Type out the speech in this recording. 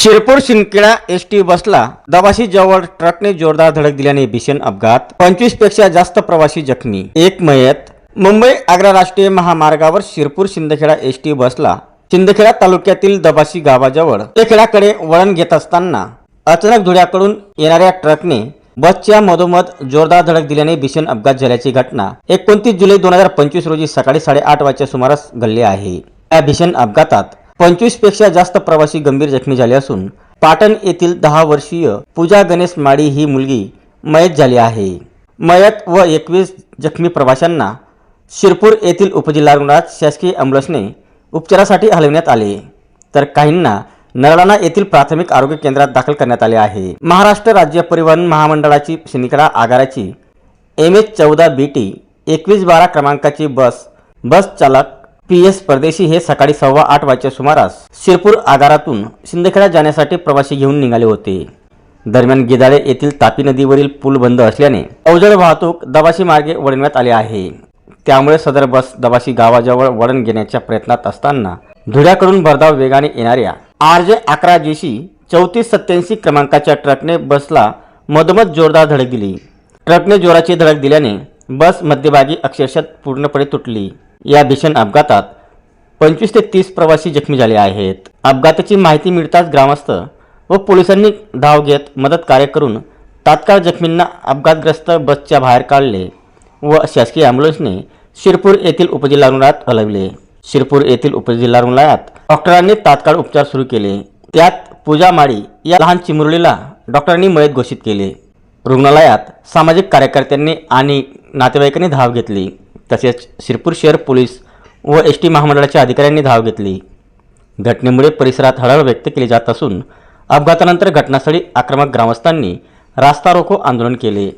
Shirpur Shindkheda S T बसला. दबाशी जवळ ट्रकने जोरदार धडक दिल्याने भीषण अपघात. पंचवीसपेक्षा जास्त प्रवासी जखमी. एक मयत. मुंबई आग्रा राष्ट्रीय महामार्गावर शिरपूर शिंदखेडा एस टी बसला. शिंदखेडा तालुक्यातील दबाशी गावाजवळ. खेळाकडे वळण घेत असताना अचानक धुळ्याकडून येणाऱ्या ट्रकने बसच्या मधोमध जोरदार धडक दिल्याने भीषण अपघात झाल्याची घटना एकोणतीस जुलै दोन हजार पंचवीस रोजी सकाळी साडेआठ वाजच्या सुमारास घडली आहे. या भीषण अपघातात पंचवीसपेक्षा जास्त प्रवासी गंभीर जखमी झाले असून पाटण येथील दहा वर्षीय पूजा गणेश माडी ही मुलगी मयत झाली आहे. मयत व एकवीस जखमी प्रवाशांना शिरपूर येथील उपजिल्हा रुग्णालयात शासकीय अँब्युलन्सने उपचारासाठी हलविण्यात आले. तर काहींना नरडाणा येथील प्राथमिक आरोग्य केंद्रात दाखल करण्यात आले आहे. महाराष्ट्र राज्य परिवहन महामंडळाची शनिकडा आगाराची एम एच चौदा बी टी एकवीस बारा क्रमांकाची बस बस चालक पी एस परदेशी हे सकाळी सव्वा आठ वाजच्या सुमारास शिरपूर आगारातून शिंदखेडा जाण्यासाठी प्रवासी घेऊन निघाले होते. दरम्यान गिदाळे येथील तापी नदीवरील पूल बंद असल्याने अवजड वाहतूक दबाशी मार्गे वळविण्यात आली आहे. त्यामुळे सदर बस दबाशी गावाजवळ वळण घेण्याच्या प्रयत्नात असताना धुळ्याकडून भरधाव वेगाने येणाऱ्या आर जे अकरा जेशी चौतीस सत्याऐंशी क्रमांकाच्या ट्रकने बसला मधोमध जोरदार धडक दिली. ट्रकने जोराची धडक दिल्याने बस मध्यभागी अक्षरशः पूर्णपणे तुटली. या भीषण अपघातात पंचवीस ते तीस प्रवासी जखमी झाले आहेत. अपघाताची माहिती मिळताच ग्रामस्थ व पोलिसांनी धाव घेत मदत कार्य करून तात्काळ जखमींना अपघातग्रस्त बसच्या बाहेर काढले व शासकीय ॲम्ब्युलन्सने शिरपूर येथील उपजिल्हा रुग्णालयात हलवले. शिरपूर येथील उपजिल्हा रुग्णालयात डॉक्टरांनी तात्काळ उपचार सुरू केले. त्यात पूजा माळी या लहान चिमुरडीला डॉक्टरांनी मयत घोषित केले. रुग्णालयात सामाजिक कार्यकर्त्यांनी आणि नातेवाईकांनी धाव घेतली. तसेच शिरपूर शहर पोलीस व एस टी महामंडळाच्या अधिकाऱ्यांनी धाव घेतली. घटनेमुळे परिसरात हळहळ व्यक्त केली जात असून अपघातानंतर घटनास्थळी आक्रमक ग्रामस्थांनी रास्ता रोको आंदोलन केले.